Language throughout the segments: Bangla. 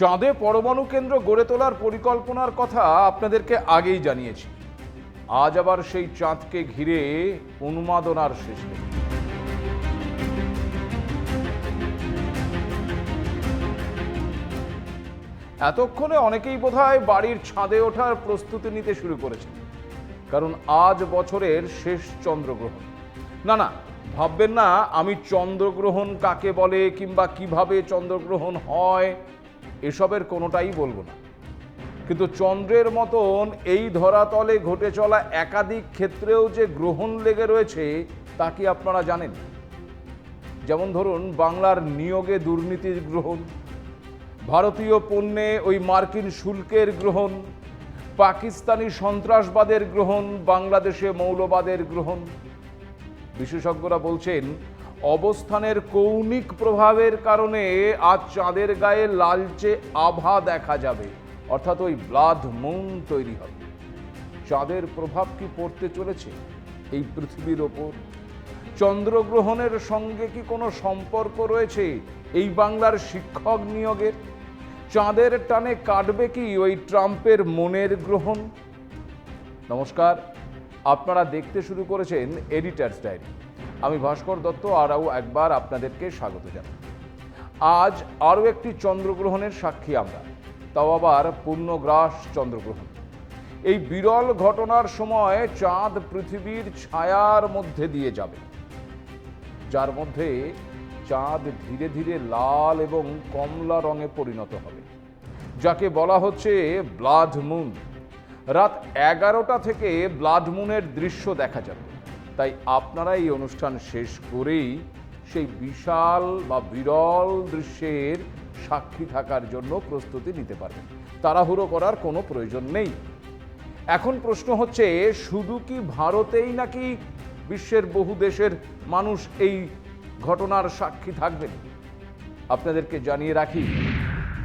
চাঁদে পরমাণু কেন্দ্র গড়ে তোলার পরিকল্পনার কথা আপনাদেরকে আগেই জানিয়েছি। আজ আবার সেই চাঁদকে ঘিরে উন্মাদনার শেষ এতক্ষণে অনেকেই বোধহয় বাড়ির ছাদে ওঠার প্রস্তুতি নিতে শুরু করেছে কারণ আজ বছরের শেষ চন্দ্রগ্রহণ। না না, ভাববেন না, আমি চন্দ্রগ্রহণ কাকে বলে কিংবা কীভাবে চন্দ্রগ্রহণ হয় এসবের কোনোটাই বলব না। কিন্তু চন্দ্রের মতন এই ধরাতলে ঘটে চলা একাধিক ক্ষেত্রেও যে গ্রহণ লেগে রয়েছে, তা কি আপনারা জানেন? যেমন ধরুন, বাংলার নিয়োগে দুর্নীতির গ্রহণ, ভারতীয় পণ্যে ওই মার্কিন শুল্কের গ্রহণ, পাকিস্তানি সন্ত্রাসবাদের গ্রহণ, বাংলাদেশে মৌলবাদের গ্রহণ। বিশেষজ্ঞরা বলছেন অবস্থানের কৌণিক প্রভাবের কারণে আজ চাঁদের গায়ে লালচে আভা দেখা যাবে। অর্থাৎ ওই ব্লাড মুন তৈরি হবে। চাঁদের প্রভাব কি পড়তে চলেছে এই পৃথিবীর ওপর? চন্দ্রগ্রহণের সঙ্গে কি কোনো সম্পর্ক রয়েছে এই বাংলার শিক্ষক নিয়োগের? চাঁদের টানে কাটবে কি ওই ট্রাম্পের মনের গ্রহণ? নমস্কার, আপনারা দেখতে শুরু করেছেন এডিটার্স ডায়েরি। আমি ভাস্কর দত্ত, আরও একবার আপনাদেরকে স্বাগত জানাই। আজ আরও একটি চন্দ্রগ্রহণের সাক্ষী আমরা, তাও আবার পূর্ণগ্রাস চন্দ্রগ্রহণ। এই বিরল ঘটনার সময় চাঁদ পৃথিবীর ছায়ার মধ্যে দিয়ে যাবে। যার মধ্যে চাঁদ ধীরে ধীরে লাল এবং কমলা রঙে পরিণত হবে, যাকে বলা হচ্ছে ব্লাড মুন। রাত এগারোটা থেকে ব্লাড মুনের দৃশ্য দেখা যাবে। তাই আপনারা এই অনুষ্ঠান শেষ করেই সেই বিশাল বা বিরল দৃশ্যের সাক্ষী থাকার জন্য প্রস্তুতি নিতে পারবেন। তাড়াহুড়ো করার কোনো প্রয়োজন নেই। এখন প্রশ্ন হচ্ছে, শুধু কি ভারতেই নাকি বিশ্বের বহু দেশের মানুষ এই ঘটনার সাক্ষী থাকবেন? আপনাদেরকে জানিয়ে রাখি,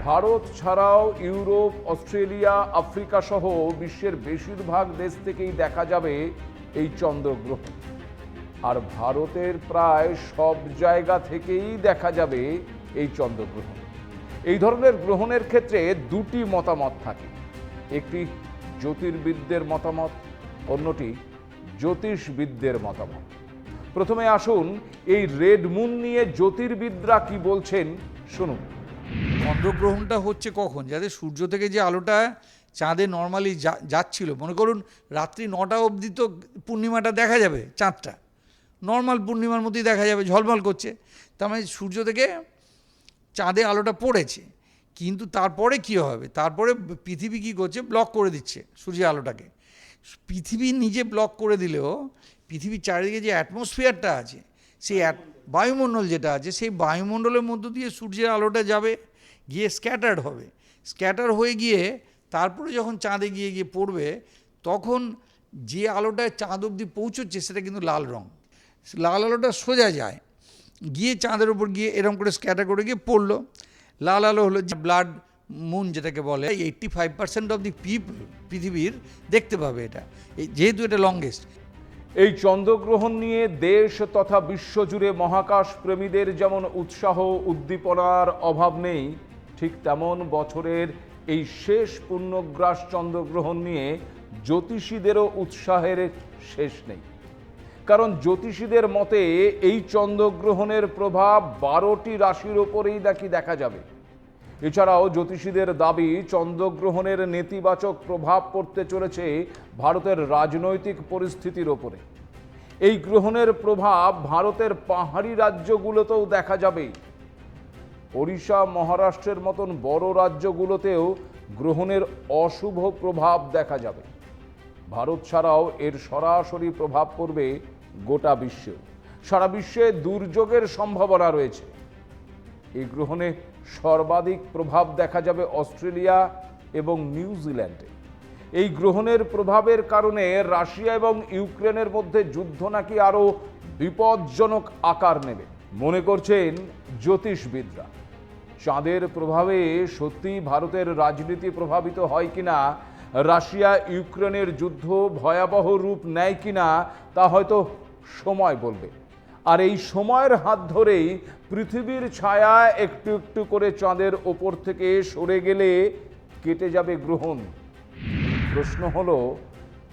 ভারত ছাড়াও ইউরোপ, অস্ট্রেলিয়া, আফ্রিকা সহ বিশ্বের বেশিরভাগ দেশ থেকেই দেখা যাবে এই চন্দ্রগ্রহণ। আর ভারতের প্রায় সব জায়গা থেকেই দেখা যাবে এই চন্দ্রগ্রহণ। এই ধরনের গ্রহণের ক্ষেত্রে দুটি মতামত থাকে। একটি জ্যোতির্বিদদের মতামত, অন্যটি জ্যোতিষবিদদের মতামত। প্রথমে আসুন এই রেড মুন নিয়ে জ্যোতির্বিদরা কি বলছেন, শুনুন। চন্দ্রগ্রহণটা হচ্ছে কখন? যাতে সূর্য থেকে যে আলোটা চাঁদে নর্মালি যাচ্ছিল। মনে করুন রাত্রি নটা অবধি তো পূর্ণিমাটা দেখা যাবে চাঁদটা। নর্মাল পূর্ণিমার মতোই দেখা যাবে, ঝলমল করছে। তার মানে সূর্য থেকে চাঁদে আলোটা পড়েছে। কিন্তু তারপরে কি হবে? তারপরে পৃথিবী কী করছে? ব্লক করে দিচ্ছে সূর্যের আলোটাকে। পৃথিবী নিজে ব্লক করে দিলেও পৃথিবীর চারিদিকে যে অ্যাটমসফিয়ারটা আছে, সেই বায়ুমণ্ডল যেটা আছে, সেই বায়ুমণ্ডলের মধ্য দিয়ে সূর্যের আলোটা যাবে, গিয়ে স্ক্যাটার্ড হবে। স্ক্যাটার হয়ে গিয়ে তারপরে যখন চাঁদে গিয়ে গিয়ে পড়বে, তখন যে আলোটা চাঁদ অবধি পৌঁছচ্ছে, সেটা কিন্তু লাল রং। লাল আলোটা সোজা যায়। গিয়ে চাঁদের উপর গিয়ে এরকম করে স্ক্যাটার করে গিয়ে পড়ল। লাল আলো হলো যে ব্লাড মুন যেটাকে বলে eighty five percent of the people পৃথিবীর দেখতে পাবে এটা। যেহেতু এটা লংগেস্ট এই চন্দ্রগ্রহণ নিয়ে দেশ তথা বিশ্বজুড়ে মহাকাশ প্রেমীদের যেমন উৎসাহ, উদ্দীপনার অভাব নেই, ঠিক তেমন বছরের এই শেষ পূর্ণগ্রাস চন্দ্রগ্রহণ নিয়ে জ্যোতিষীদেরও উৎসাহের শেষ নেই। কারণ জ্যোতিষীদের মতে এই চন্দ্রগ্রহণের প্রভাব বারোটি রাশির ওপরেই নাকি দেখা যাবে। এছাড়াও জ্যোতিষীদের দাবি, চন্দ্রগ্রহণের নেতিবাচক প্রভাব পড়তে চলেছে ভারতের রাজনৈতিক পরিস্থিতির ওপরে। এই গ্রহণের প্রভাব ভারতের পাহাড়ি রাজ্যগুলোতেও দেখা যাবে। ওড়িশা, মহারাষ্ট্রের মতন বড় রাজ্যগুলোতেও গ্রহণের অশুভ প্রভাব দেখা যাবে। ভারত ছাড়াও এর সরাসরি প্রভাব পড়বে গোটা বিশ্বেও সারা বিশ্বে দুর্যোগের সম্ভাবনা রয়েছে। এই গ্রহণে সর্বাধিক প্রভাব দেখা যাবে অস্ট্রেলিয়া এবং নিউজিল্যান্ডে এই গ্রহণের প্রভাবের কারণে রাশিয়া এবং ইউক্রেনের মধ্যে যুদ্ধ নাকি আরও বিপজ্জনক আকার নেবে, মনে করছেন জ্যোতিষবিদরা। চাঁদের প্রভাবে সত্যি ভারতের রাজনীতি প্রভাবিত হয় কিনা? রাশিয়া ইউক্রেনের যুদ্ধ ভয়াবহ রূপ নেয় কিনা? তা হয়তো সময় বলবে। আর এই সময়ের হাত ধরেই পৃথিবীর ছায়া একটু একটু করে চাঁদের ওপর থেকে সরে গেলে কেটে যাবে গ্রহণ। প্রশ্ন হলো,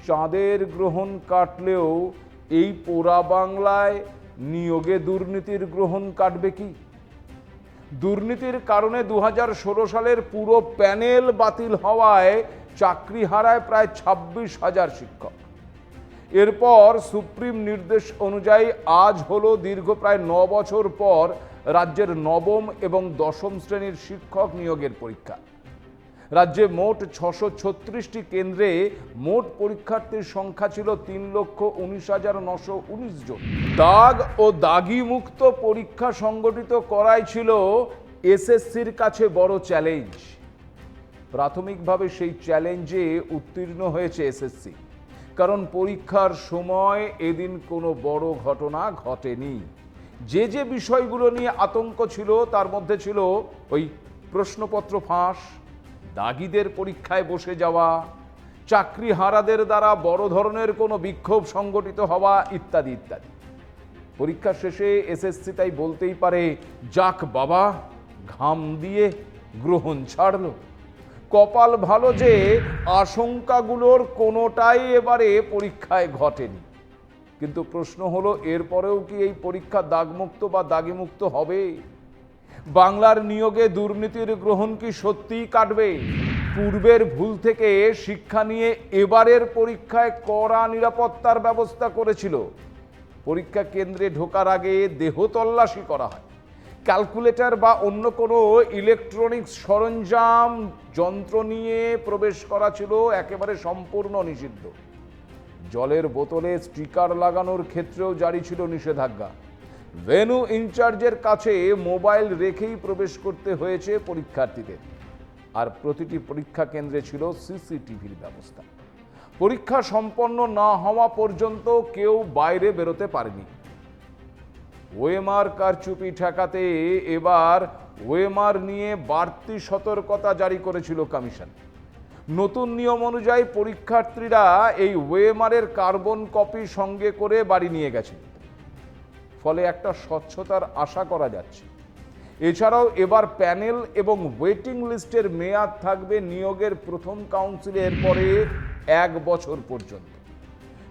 চাঁদের গ্রহণ কাটলেও এই পোড়া বাংলায় নিয়োগে দুর্নীতির গ্রহণ কাটবে কি? দুর্নীতির কারণে দু হাজার ষোলো সালের পুরো প্যানেল বাতিল হওয়ায় চাকরি হারায় প্রায় ছাব্বিশ হাজার শিক্ষক। এরপর সুপ্রিম নির্দেশ অনুযায়ী আজ হলো দীর্ঘ প্রায় ন বছর পর রাজ্যের নবম এবং দশম শ্রেণির শিক্ষক নিয়োগের পরীক্ষা। রাজ্যে মোট ছশো ছত্রিশটি কেন্দ্রে মোট পরীক্ষার্থীর সংখ্যা ছিল তিন লক্ষ উনিশ হাজার নশো উনিশ জন। দাগ ও দাগি মুক্ত পরীক্ষা সংগঠিত করাই ছিল এসএসসির কাছে বড় চ্যালেঞ্জ। প্রাথমিকভাবে সেই চ্যালেঞ্জে উত্তীর্ণ হয়েছে এসএসসি। কারণ পরীক্ষার সময় এদিন কোনো বড় ঘটনা ঘটেনি। যে যে বিষয়গুলো নিয়ে আতঙ্ক ছিল, তার মধ্যে ছিল ওই প্রশ্নপত্র ফাঁস দাগিদের পরীক্ষায় বসে যাওয়া চাকরি হারাদের দ্বারা বড় ধরনের কোনো বিক্ষোভ সংগঠিত হওয়া ইত্যাদি ইত্যাদি। পরীক্ষা শেষে এসএসসি তাই বলতেই পারে, যাক বাবা, ঘাম দিয়ে গ্রহণ ছাড়লো। কপাল ভালো যে আশঙ্কাগুলোর কোনোটাই এবারে পরীক্ষায় ঘটেনি। কিন্তু প্রশ্ন হলো, এরপরেও কি এই পরীক্ষা দাগমুক্ত বা দাগিমুক্ত হবে? বাংলার নিয়োগে দুর্নীতির গ্রহণ কি সত্যিই কাটবে? পূর্বের ভুল থেকে শিক্ষা নিয়ে এবারের পরীক্ষায় কড়া নিরাপত্তার ব্যবস্থা করেছিল। পরীক্ষা কেন্দ্রে ঢোকার আগে দেহ তল্লাশি করা হয়। ক্যালকুলেটর বা অন্য কোনো ইলেকট্রনিক্স সরঞ্জাম, যন্ত্র নিয়ে প্রবেশ করা ছিল একেবারে সম্পূর্ণ নিষিদ্ধ। জলের বোতলে স্টিকার লাগানোর ক্ষেত্রেও জারি ছিল নিষেধাজ্ঞা। ভেনু ইনচার্জের কাছে মোবাইল রেখেই প্রবেশ করতে হয়েছে পরীক্ষার্থীদের। আর প্রতিটি পরীক্ষা কেন্দ্রে ছিল সিসিটিভির ব্যবস্থা। পরীক্ষা সম্পন্ন না হওয়া পর্যন্ত কেউ বাইরে বেরোতে পারেনি। ওয়েমার কারচুপি ঠেকাতে এবার ওয়েমার নিয়ে বাড়তি সতর্কতা জারি করেছিল কমিশন। নতুন নিয়ম অনুযায়ী পরীক্ষার্থীরা এই ওয়েমারের কার্বন কপি সঙ্গে করে বাড়ি নিয়ে গেছে। ফলে একটা স্বচ্ছতার আশা করা যাচ্ছে। এছাড়াও এবার প্যানেল এবং ওয়েটিং লিস্টের মেয়াদ থাকবে নিয়োগের প্রথম কাউন্সিলের পরে এক বছর পর্যন্ত।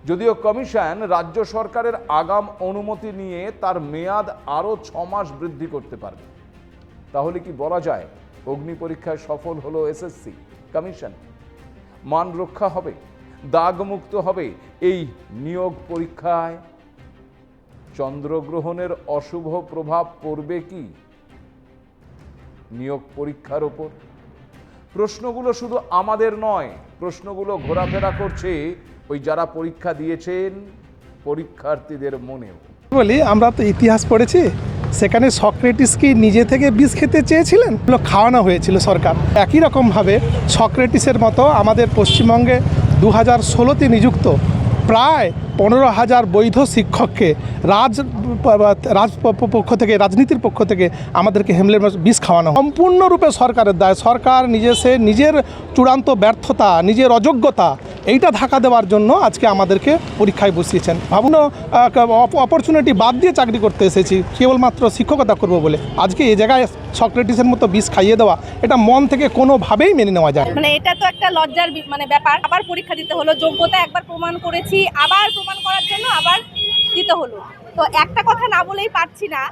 যদিও কমিশন রাজ্য সরকারের আগাম অনুমতি নিয়ে তার মেয়াদ আরও ছ মাস বৃদ্ধি করতে পারবে। তাহলে কি বলা যায়, অগ্নি পরীক্ষায় সফল হলো এসএসসি, কমিশন? মান রক্ষা হবে, দাগমুক্ত হবে এই নিয়োগ পরীক্ষায়? চন্দ্রগ্রহণের অশুভ প্রভাব পড়বে কি? নিয়োগ পরীক্ষার ওপর। প্রশ্নগুলো শুধু আমাদের নয়, প্রশ্নগুলো ঘোরাফেরা করছে ওই যারা পরীক্ষা দিয়েছেন পরীক্ষার্থীদের মনেও। বলি, আমরা তো ইতিহাস পড়েছি, সেখানে সক্রেটিস কি নিজে থেকে বিষ খেতে চেয়েছিলেন? খাওয়ানো হয়েছিল সরকার। একই রকমভাবে সক্রেটিসের মতো আমাদের পশ্চিমবঙ্গে দু হাজার ষোলোতে নিযুক্ত প্রায় পনেরো হাজার বৈধ শিক্ষককে রাজ রাজ পক্ষ থেকে, রাজনীতির পক্ষ থেকে আমাদেরকে হেমলের বিষ খাওয়ানো সম্পূর্ণরূপে সরকারের দায়। সরকার নিজে সে নিজের চূড়ান্ত ব্যর্থতা, নিজের অযোগ্যতা এইটা ধাক্কা দেওয়ার জন্য আজকে আমাদেরকে পরীক্ষায় বসিয়েছেন। ভাবুন অপরচুনিটি বাদ দিয়ে চাকরি করতে এসেছি, কেবলমাত্র শিক্ষকতা করব বলে। আজকে এই জায়গায় সক্রেটিসের মতো বিষ খাইয়ে দেওয়া, এটা মন থেকে কোনোভাবেই মেনে নেওয়া যায় মানে এটা তো একটা লজ্জার মানে ব্যাপার। আবার পরীক্ষা দিতে হলো, যোগ্যতা একবার প্রমাণ করেছি, আবার প্রমাণ করার জন্য আবার দিতে হলো। তো একটা কথা না বলেই পারছি না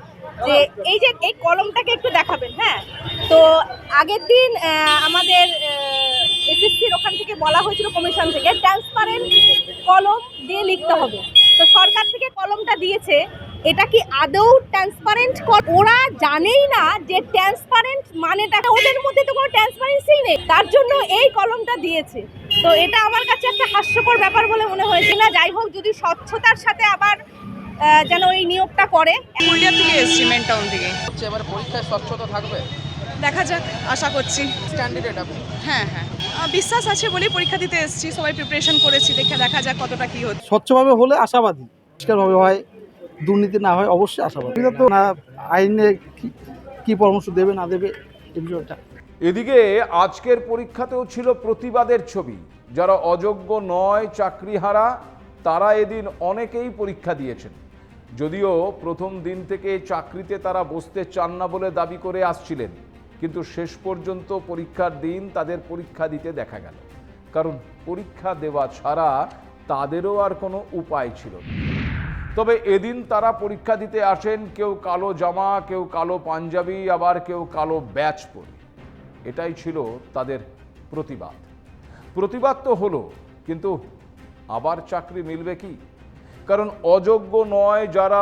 যে এই যে এই কলমটাকে একটু দেখাবেন হ্যাঁ? তো আগের দিন আমাদের এসএসসির ওখান থেকে বলা হয়েছিল কমিশন থেকে। ট্রান্সপারেন্ট কলম দিয়ে লিখতে হবে। তো সরকার থেকে কলমটা দিয়েছে এটা কি আদৌ ট্রান্সপারেন্ট ওরা জানেই না যে ট্রান্সপারেন্ট মানেটা ওদের মধ্যে তো কোনো ট্রান্সপারেন্সি নেই। তার জন্য এই কলমটা দিয়েছে। তো এটা আমার কাছে একটা হাস্যকর ব্যাপার বলে মনে হয়েছে। না যাই হোক যদি স্বচ্ছতার সাথে আবার যেন এই নিয়োগটা করে। পুরুলিয়া থেকে এসছি মেন টাউন থেকে। হচ্ছে এবার পরীক্ষায় স্বচ্ছতা থাকবে? দেখা যাক আশা করছি। ক্যান্ডিডেট আপনি? হ্যাঁ হ্যাঁ। বিশ্বাস আছে বলেই পরীক্ষা দিতে এসেছি সবাই প্রিপারেশন করেছি দেখে দেখা যাক কতটা কি হচ্ছে। স্বচ্ছভাবে হলে আশাবাদী। পরিষ্কারভাবে হয় দুর্নীতি না হয় অবশ্যই আশাবাদী। এটা তো না আইনে কি- কি পরামর্শ দেবে না দেবে এই বিষয়টা। এদিকে আজকের পরীক্ষাতেও ছিল প্রতিবাদের ছবি। যারা অযোগ্য নয় চাকরিহারা তারা এদিন অনেকেই পরীক্ষা দিয়েছেন। যদিও প্রথম দিন থেকে চাকরিতে তারা বসতে চান না বলে দাবি করে আসছিলেন। কিন্তু শেষ পর্যন্ত পরীক্ষার দিন তাদের পরীক্ষা দিতে দেখা গেল। কারণ পরীক্ষা দেওয়া ছাড়া তাদেরও আর কোনো উপায় ছিল তবে এদিন তারা পরীক্ষা দিতে আসেন, কেউ কালো জামা, কেউ কালো পাঞ্জাবি, আবার কেউ কালো ব্যাচ পরে। এটাই ছিল তাদের প্রতিবাদ। প্রতিবাদ তো হলো, কিন্তু আবার চাকরি মিলবে কি? কারণ অযোগ্য নয় যারা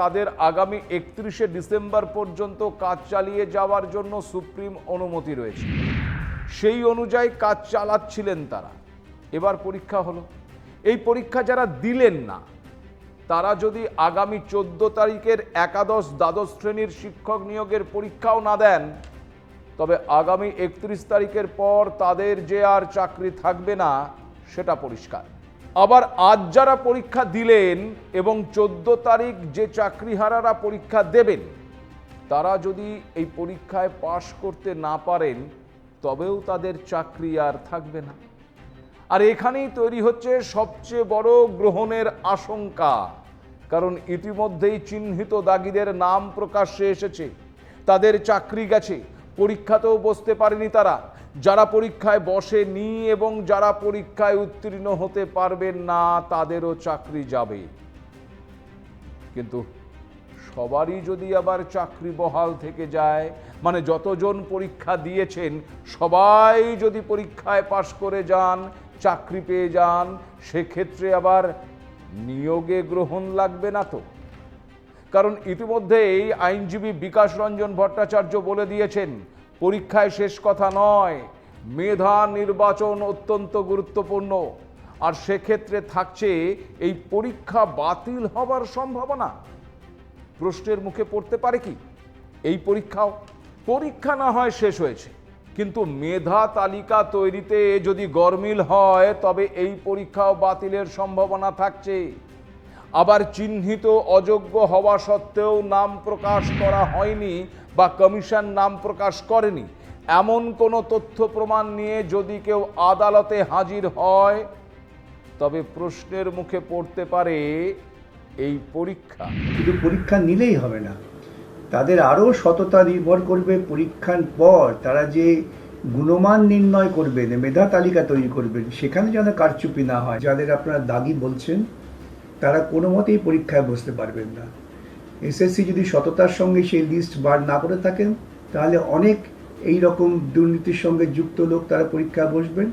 তাদের আগামী একত্রিশে ডিসেম্বর পর্যন্ত কাজ চালিয়ে যাওয়ার জন্য সুপ্রিম অনুমতি রয়েছে। সেই অনুযায়ী কাজ চালাচ্ছিলেন তারা। এবার পরীক্ষা হলো। এই পরীক্ষা যারা দিলেন না, তারা যদি আগামী চোদ্দ তারিখের একাদশ দ্বাদশ শ্রেণির শিক্ষক নিয়োগের পরীক্ষাও না দেন, তবে আগামী একত্রিশ তারিখের পর তাদের যে আর চাকরি থাকবে না, সেটা পরিষ্কার। আবার আজ যারা পরীক্ষা দিলেন এবং চোদ্দ তারিখ যে চাকরিহারারা পরীক্ষা দেবেন, তারা যদি এই পরীক্ষায় পাশ করতে না পারেন, তবেও তাদের চাকরি আর থাকবে না। আর এখানেই তৈরি হচ্ছে সবচেয়ে বড় গ্রহণের আশঙ্কা, কারণ ইতিমধ্যেই চিহ্নিত দাগিদের নাম প্রকাশ্যে এসেছে। তাদের চাকরি গেছে, পরীক্ষাতেও বসতে পারেনি তারা। যারা পরীক্ষায় বসেনি এবং যারা পরীক্ষায় উত্তীর্ণ হতে পারবেন না, তাদেরও চাকরি যাবে। কিন্তু সবারই যদি আবার চাকরি বহাল থেকে যায় মানে যতজন পরীক্ষা দিয়েছেন, সবাই যদি পরীক্ষায় পাশ করে যান, চাকরি পেয়ে যান, সেক্ষেত্রে আবার নিয়োগে গ্রহণ লাগবে না তো। কারণ ইতিমধ্যেই আইনজীবী বিকাশ রঞ্জন ভট্টাচার্য বলে দিয়েছেন পরীক্ষায় শেষ কথা নয়। মেধা নির্বাচন অত্যন্ত গুরুত্বপূর্ণ। আর সেক্ষেত্রে থাকছে এই পরীক্ষা বাতিল হবার সম্ভাবনা। প্রশ্নের মুখে পড়তে পারে কি? এই পরীক্ষাও পরীক্ষা না হয় শেষ হয়েছে। কিন্তু মেধা তালিকা তৈরিতে যদি গরমিল হয়, তবে এই পরীক্ষাও বাতিলের সম্ভাবনা থাকছে। আবার চিহ্নিত অযোগ্য হওয়া সত্ত্বেও নাম প্রকাশ করা হয়নি। বা কমিশন নাম প্রকাশ করেনি। এমন কোনো তথ্য প্রমাণ নিয়ে যদি কেউ আদালতে হাজির হয়, তবে প্রশ্নের মুখে পড়তে পারে এই পরীক্ষা। শুধু পরীক্ষা নিলেই হবে না। তাদের আরও সততা নির্ভর করবে পরীক্ষার পর। তারা যে গুণমান নির্ণয় করবেন মেধা তালিকা তৈরি করবেন, সেখানে যেন কারচুপি না হয়। যাদের আপনারা দাগি বলছেন, তারা কোনো মতেই পরীক্ষায় বসতে পারবেন না। এসএসসি যদি সততার সঙ্গে সেই লিস্ট বার না করে থাকেন, তাহলে অনেক এই রকম দুর্নীতির সঙ্গে যুক্ত লোক তারা পরীক্ষায় বসবেন।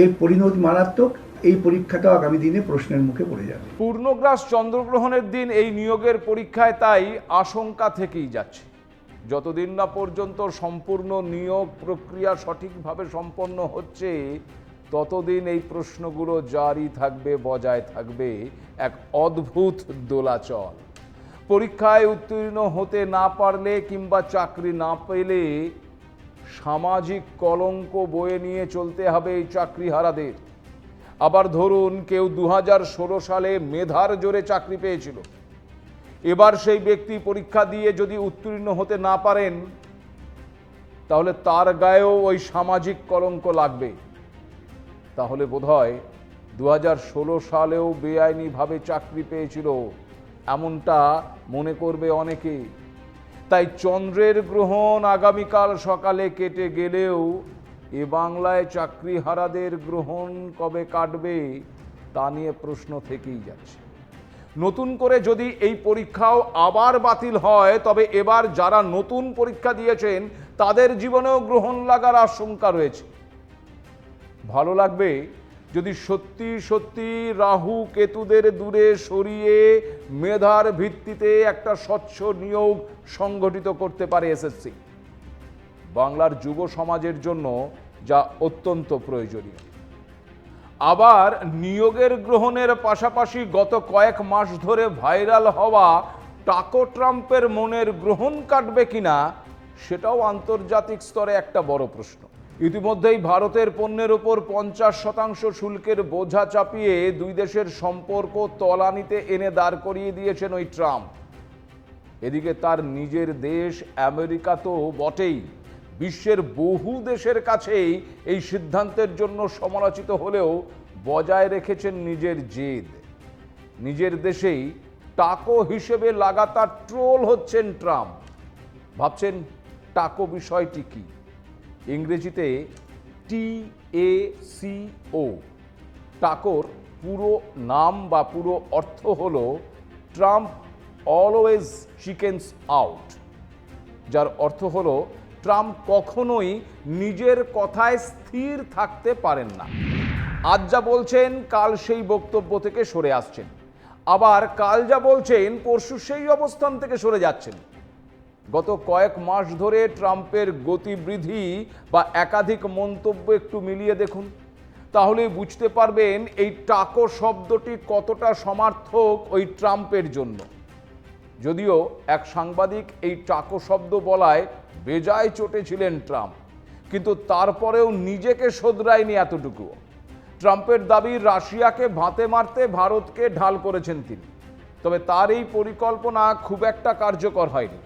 এর পরিণত মারাত্মক, এই পরীক্ষাটাও আগামী দিনে প্রশ্নের মুখে পড়ে যাবে। পূর্ণগ্রাস চন্দ্রগ্রহণের দিন এই নিয়োগের পরীক্ষায় তাই আশঙ্কা থেকেই যাচ্ছে। যতদিন না পর্যন্ত সম্পূর্ণ নিয়োগ প্রক্রিয়া সঠিকভাবে সম্পন্ন হচ্ছে, ততদিন এই প্রশ্নগুলো জারি থাকবে, বজায় থাকবে এক অদ্ভুত দোলাচল। পরীক্ষায় উত্তীর্ণ হতে না পারলে কিংবা চাকরি না পেলে সামাজিক কলঙ্ক বয়ে নিয়ে চলতে হবে এই চাকরিহারাদের। আবার ধরুন কেউ দু হাজার ষোলো সালে মেধার জোরে চাকরি পেয়েছিল। এবার সেই ব্যক্তি পরীক্ষা দিয়ে যদি উত্তীর্ণ হতে না পারেন, তাহলে তার গায়েও ওই সামাজিক কলঙ্ক লাগবে। তাহলে বোধহয় দু হাজার ষোলো সালেও বেআইনিভাবে চাকরি পেয়েছিল এমনটা মনে করবে অনেকে তাই চন্দ্রের গ্রহণ আগামীকাল সকালে কেটে গেলেও এ বাংলায় চাকরিহারাদের গ্রহণ কবে কাটবে, তা নিয়ে প্রশ্ন থেকেই যাচ্ছে। নতুন করে যদি এই পরীক্ষাও আবার বাতিল হয়, তবে এবার যারা নতুন পরীক্ষা দিয়েছেন, তাদের জীবনেও গ্রহণ লাগার আশঙ্কা রয়েছে। ভালো লাগবে যদি সত্যি সত্যি রাহু কেতুদের দূরে সরিয়ে মেধার ভিত্তিতে একটা স্বচ্ছ নিয়োগ সংগঠিত করতে পারে এসএসসি বাংলার যুব সমাজের জন্য যা অত্যন্ত প্রয়োজনীয়। আবার নিয়োগের গ্রহণের পাশাপাশি গত কয়েক মাস ধরে ভাইরাল হওয়া টাকো ট্রাম্পের মনের গ্রহণ কাটবে কিনা, সেটাও আন্তর্জাতিক স্তরে একটা বড় প্রশ্ন। ইতিমধ্যেই ভারতের পণ্যের উপর পঞ্চাশ শতাংশ শুল্কের বোঝা চাপিয়ে দুই দেশের সম্পর্ক তলানিতে এনে দাঁড় করিয়ে দিয়েছেন ওই ট্রাম্প। এদিকে তার নিজের দেশ আমেরিকা তো বটেই। বিশ্বের বহু দেশের কাছেই এই সিদ্ধান্তের জন্য সমালোচিত হলেও বজায় রেখেছেন নিজের জেদ। নিজের দেশেই টাকো হিসেবে লাগাতার ট্রোল হচ্ছেন ট্রাম্প। ভাবছেন টাকো বিষয়টি কি? ইংরেজিতে টি এ সি ও টাকোর পুরো নাম বা পুরো অর্থ হল ট্রাম্প অলওয়েজ চিকেন্স আউট, যার অর্থ হলো ট্রাম্প কখনোই নিজের কথায় স্থির থাকতে পারেন না। আজ যা বলছেন, কাল সেই বক্তব্য থেকে সরে আসছেন। আবার কাল যা বলছেন, পরশু সেই অবস্থান থেকে সরে যাচ্ছেন। গত কয়েক মাস ধরে ট্রাম্পের গতিবৃদ্ধি বা একাধিক মন্তব্য একটু মিলিয়ে দেখুন। তাহলে বুঝতে পারবেন এই টাকো শব্দটি কতটা সমার্থক ওই ট্রাম্পের জন্য। যদিও এক সাংবাদিক এই টাকো শব্দ বলায় বেজায় চটেছিলেন ট্রাম্প, কিন্তু তারপরেও নিজেকে শোধরায়নি এতটুকু ট্রাম্পের দাবি রাশিয়াকে ভাতে মারতে ভারতকে ঢাল করেছেন তিনি, তবে তার এই পরিকল্পনা খুব একটা কার্যকর হয়নি।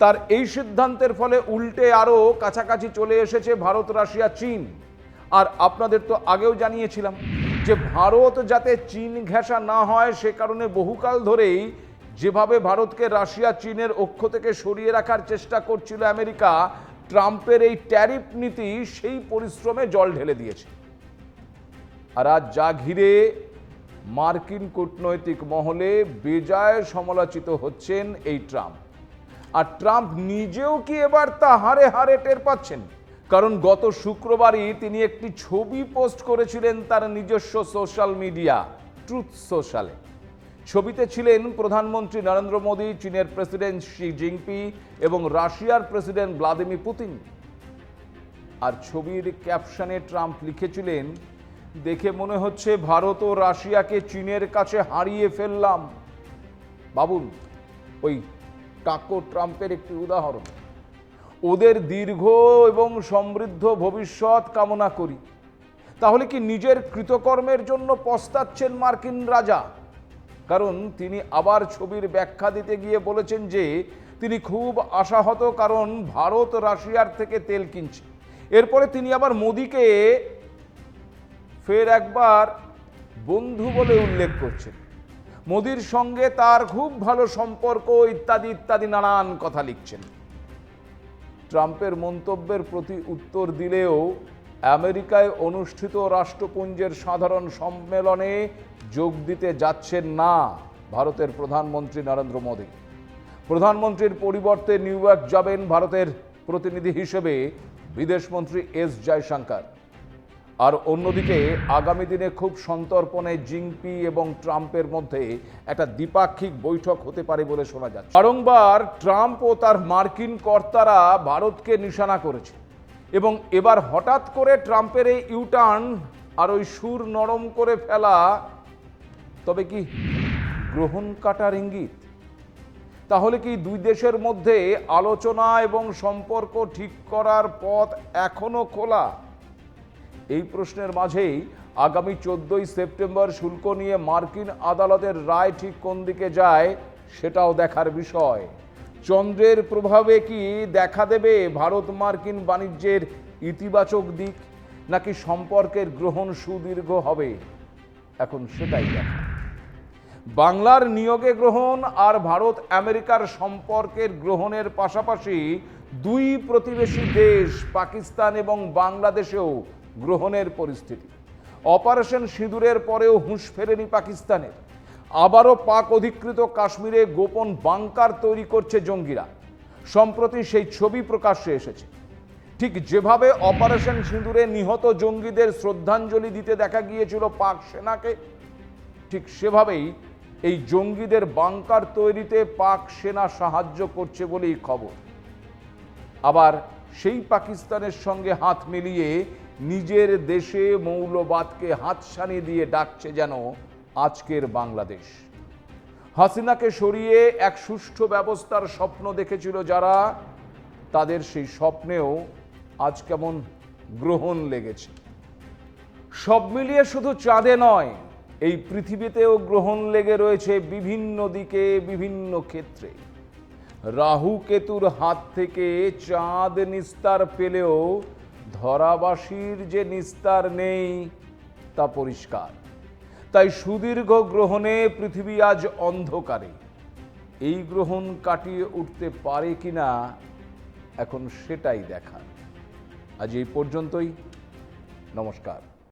তার এই সিদ্ধান্তের ফলে উল্টে আরও কাছাকাছি চলে এসেছে ভারত, রাশিয়া, চীন। আর আপনাদের তো আগেও জানিয়েছিলাম যে ভারত যাতে চীন ঘেঁষা না হয়, সে কারণে বহুকাল ধরেই যেভাবে ভারতকে রাশিয়া, চীনের অক্ষ থেকে সরিয়ে রাখার চেষ্টা করছিল আমেরিকা, ট্রাম্পের এই ট্যারিফ নীতি সেই পরিশ্রমে জল ঢেলে দিয়েছে। আর আজ যা ঘিরে মার্কিন কূটনৈতিক মহলে বেজায় সমালোচিত হচ্ছেন এই ট্রাম্প। আর ট্রাম্প নিজেও কি এবার তা হারে হারে টের পাচ্ছেন? কারণ গত শুক্রবারই তিনি একটি ছবি পোস্ট করেছিলেন তার নিজস্ব সোশ্যাল মিডিয়া, ট্রুথ সোশ্যালে। ছবিতে ছিলেন প্রধানমন্ত্রী নরেন্দ্র মোদী, চীনের প্রেসিডেন্ট শি জিনপি এবং রাশিয়ার প্রেসিডেন্ট ভ্লাদিমির পুতিন। আর ছবির ক্যাপশনে ট্রাম্প লিখেছিলেন, দেখে মনে হচ্ছে ভারত ও রাশিয়াকে চীনের কাছে হারিয়ে ফেললাম। বাবুন ওই টাকো ট্রাম্পের একটি উদাহরণ। ওদের দীর্ঘ এবং সমৃদ্ধ ভবিষ্যৎ কামনা করি। তাহলে কি নিজের কৃতকর্মের জন্য পস্তাচ্ছেন মার্কিন রাজা? কারণ তিনি আবার ছবির ব্যাখ্যা দিতে গিয়ে বলেছেন যে, তিনি খুব আশাহত কারণ ভারত রাশিয়ার থেকে তেল কিনছে। এরপরে তিনি আবার মোদিকে ফের একবার বন্ধু বলে উল্লেখ করছেন। মোদির সঙ্গে তার খুব ভালো সম্পর্ক, ইত্যাদি ইত্যাদি নানান কথা লিখছেন। ট্রাম্পের মন্তব্যের প্রতি উত্তর দিলেও আমেরিকায় অনুষ্ঠিত রাষ্ট্রপুঞ্জের সাধারণ সম্মেলনে যোগ দিতে যাচ্ছেন না ভারতের প্রধানমন্ত্রী নরেন্দ্র মোদী। প্রধানমন্ত্রীর পরিবর্তে নিউ ইয়র্ক যাবেন ভারতের প্রতিনিধি হিসেবে বিদেশমন্ত্রী এস জয়শঙ্কর। আর অন্যদিকে আগামী দিনে খুব সন্তর্পণে জিংপি এবং ট্রাম্পের মধ্যে একটা দ্বিপাক্ষিক বৈঠক হতে পারে বলে শোনা যাচ্ছে। বারংবার ট্রাম্প ও তার মার্কিন কর্তারা ভারতকে নিশানা করেছে এবং এবার হঠাৎ করে ট্রাম্পের এই ইউটার্ন আর ওই সুর নরম করে ফেলা, তবে কি গ্রহণ কাটার ইঙ্গিত? তাহলে কি দুই দেশের মধ্যে আলোচনা এবং সম্পর্ক ঠিক করার পথ এখনও খোলা? এই প্রশ্নের মাঝেই আগামী চোদ্দই সেপ্টেম্বর শুল্ক নিয়ে মার্কিন আদালতের রায় ঠিক কোন দিকে যায় সেটাও দেখার বিষয়। চন্দ্রের প্রভাবে কি দেখা দেবে ভারত মার্কিন বাণিজ্যের ইতিবাচক দিক, নাকি সম্পর্কের গ্রহণ সুদীর্ঘ হবে? এখন সেটাই দেখা। বাংলার নিয়োগে গ্রহণ আর ভারত আমেরিকার সম্পর্কের গ্রহণের পাশাপাশি দুই প্রতিবেশী দেশ, পাকিস্তান এবং বাংলাদেশেও গ্রহণের পরিস্থিতি। অপারেশন সিঁদুরের পরেও হুঁশ ফেরেনি পাকিস্তানের। আবারও পাক অধিকৃত কাশ্মীরে গোপন বাংকার তৈরি করছে জঙ্গিরা। সম্প্রতি সেই ছবি প্রকাশ্যে এসেছে। ঠিক যেভাবে অপারেশন সিঁদুরে নিহত জঙ্গিদের শ্রদ্ধাঞ্জলি দিতে দেখা গিয়েছিল পাক সেনাকে, ঠিক সেভাবেই এই জঙ্গিদের বাংকার তৈরিতে পাক সেনা সাহায্য করছে বলেই খবর। আবার সেই পাকিস্তানের সঙ্গে হাত মিলিয়ে নিজের দেশে মৌলবাদকে হাতছানি দিয়ে ডাকছে যেন আজকের বাংলাদেশ। হাসিনাকে সরিয়ে এক সুষ্ঠু ব্যবস্থার স্বপ্ন দেখেছিল যারা, তাদের সেই স্বপ্নেও আজ কেমন গ্রহণ লেগেছে। সব মিলিয়ে শুধু চাঁদে নয়, এই পৃথিবীতেও গ্রহণ লেগে রয়েছে বিভিন্ন দিকে, বিভিন্ন ক্ষেত্রে। রাহু কেতুর হাত থেকে চাঁদ নিস্তার পেলেও ধরাবাসীর যে নিস্তার নেই, তা পরিষ্কার। তাই সুদীর্ঘ গ্রহণে পৃথিবী আজ অন্ধকারে। এই গ্রহণ কাটিয়ে উঠতে পারে কি না, এখন সেটাই দেখা আজ এই পর্যন্তই। নমস্কার।